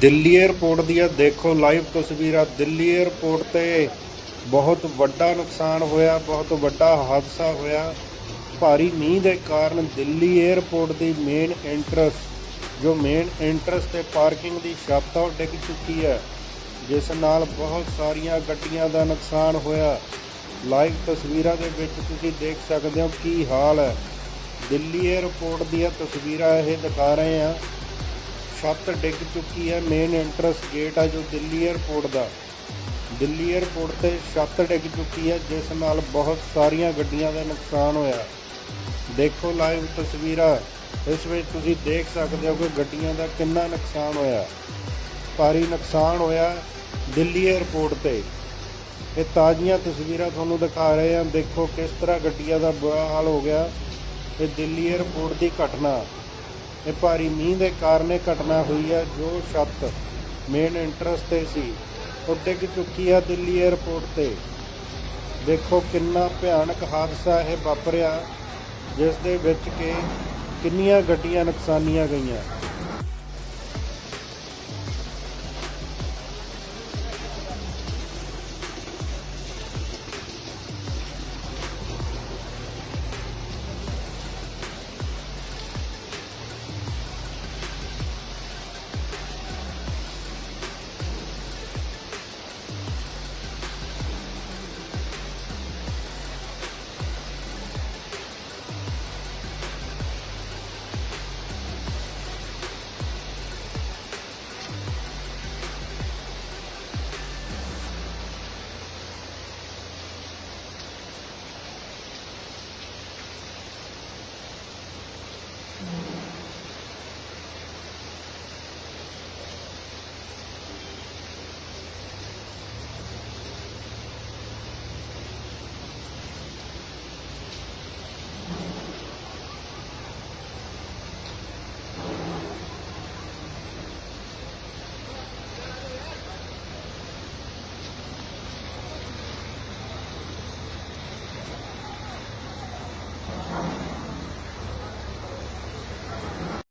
Delhi airport ਦੀਆਂ ਦੇਖੋ live ਤਸਵੀਰਾਂ। ਦਿੱਲੀ 에ਅਰਪੋਰਟ ਤੇ ਬਹੁਤ ਵੱਡਾ ਨੁਕਸਾਨ ਹੋਇਆ, ਬਹੁਤ ਵੱਡਾ ਹਾਦਸਾ ਹੋਇਆ। ਭਾਰੀ ਮੀਂਹ ਦੇ ਕਾਰਨ ਦਿੱਲੀ 에ਅਰਪੋਰਟ ਦੀ ਮੇਨ ਐਂਟਰਸ ਜੋ ਮੇਨ ਐਂਟਰਸ ਤੇ ਪਾਰਕਿੰਗ ਦੀ ਛੱਤ ਉਹ ਡਿੱਗ ਚੁੱਕੀ ਹੈ। ਜਿਸ ਨਾਲ ਬਹੁਤ ਸਾਰੀਆਂ ਗੱਡੀਆਂ ਦਾ ਨੁਕਸਾਨ ਹੋਇਆ। ਲਾਈਵ ਤਸਵੀਰਾਂ ਦੇ ਵਿੱਚ ਤੁਸੀਂ ਦੇਖ ਸਕਦੇ ਹੋ ਕੀ ਹਾਲ ਹੈ। ਦਿੱਲੀ 에ਅਰਪੋਰਟ ਦੀਆਂ ਤਸਵੀਰਾਂ ਇਹ ਦਿਖਾ ਰਹੇ ਹਾਂ। ਛੱਤ ਡਿੱਗ ਚੁੱਕੀ ਹੈ ਮੇਨ ਐਂਟਰਸ ਗੇਟ ਆ ਜੋ ਦਿੱਲੀ 에ਅਰਪੋਰਟ ਦਾ। ਦਿੱਲੀ 에ਅਰਪੋਰਟ ਤੇ ਛੱਤ ਡਿੱਗ ਚੁੱਕੀ ਹੈ, ਜਿਸ ਨਾਲ ਬਹੁਤ ਸਾਰੀਆਂ ਗੱਡੀਆਂ ਦਾ ਨੁਕਸਾਨ ਹੋਇਆ। ਦੇਖੋ ਲਾਈਵ ਤਸਵੀਰਾਂ। ਇਸ ਵਿੱਚ ਤੁਸੀਂ ਦੇਖ ਸਕਦੇ ਹੋ ਕਿ ਗੱਡੀਆਂ ਦਾ ਕਿੰਨਾ ਨੁਕਸਾਨ ਹੋਇਆ। ਭਾਰੀ ਨੁਕਸਾਨ ਹੋਇਆ ਦਿੱਲੀ 에ਅਰਪੋਰਟ ਤੇ। ਇਹ ਤਾਜ਼ੀਆਂ ਤਸਵੀਰਾਂ ਤੁਹਾਨੂੰ ਦਿਖਾ ਰਹੇ ਹਾਂ। ਦੇਖੋ ਕਿਸ ਤਰ੍ਹਾਂ ਗੱਡੀਆਂ ਦਾ ਬੁਰਾ ਹਾਲ ਹੋ ਗਿਆ। ਇਹ ਦਿੱਲੀ 에ਅਰਪੋਰਟ ਦੀ ਘਟਨਾ। ਇਹ ਭਾਰੀ ਮੀਂਹ ਦੇ ਕਾਰਨ ਇਹ ਘਟਨਾ ਹੋਈ ਹੈ, ਜੋ ਛੱਤ ਮੇਨ ਇੰਟਰਸ ਤੇ ਸੀ। ਉਹ ਡਿੱਗ ਚੁੱਕੀ ਹੈ ਦਿੱਲੀ 에ਅਰਪੋਰਟ ਤੇ। ਦੇਖੋ ਕਿੰਨਾ ਭਿਆਨਕ ਹਾਦਸਾ ਇਹ ਵਾਪਰਿਆ, ਜਿਸ ਦੇ ਵਿੱਚ ਕਿ ਕਿੰਨੀਆਂ ਗੱਡੀਆਂ ਨੁਕਸਾਨੀਆਂ ਗਈਆਂ।